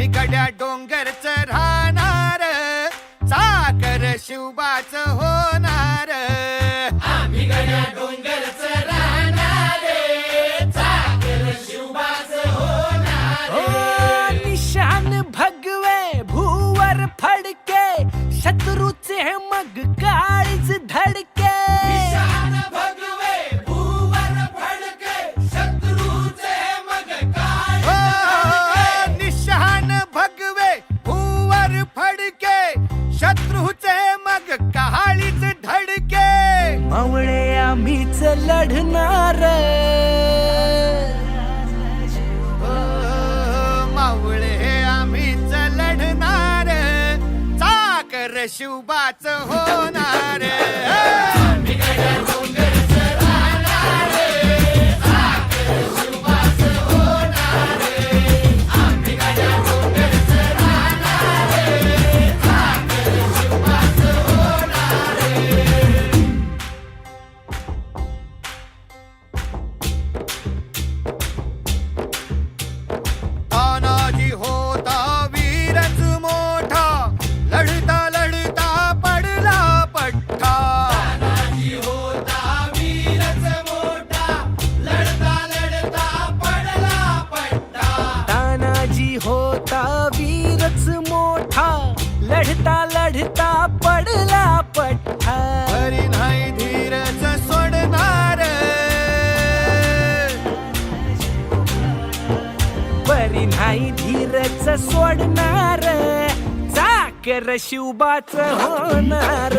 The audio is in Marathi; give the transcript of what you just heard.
बिघड्या डोंगरच राहणार. सागर शिवबाच होणार. बिघड्या शिवबाच होणार. हो, निशान भगवे भूवर फडके शत्रूचे मग काळीच धडके. शत्रूचे मग कहाळीच धडके. मावळे आम्हीच लढणार. मावळे आम्हीच लढणार. चाकर शिवबाच होणार. वीरच मोठा लढता लढता पडला पठ्ठा. हरी नाही धीरच सोडणार. बरी नाही धीरच सोडणार. चाकर शिवबाच होणार.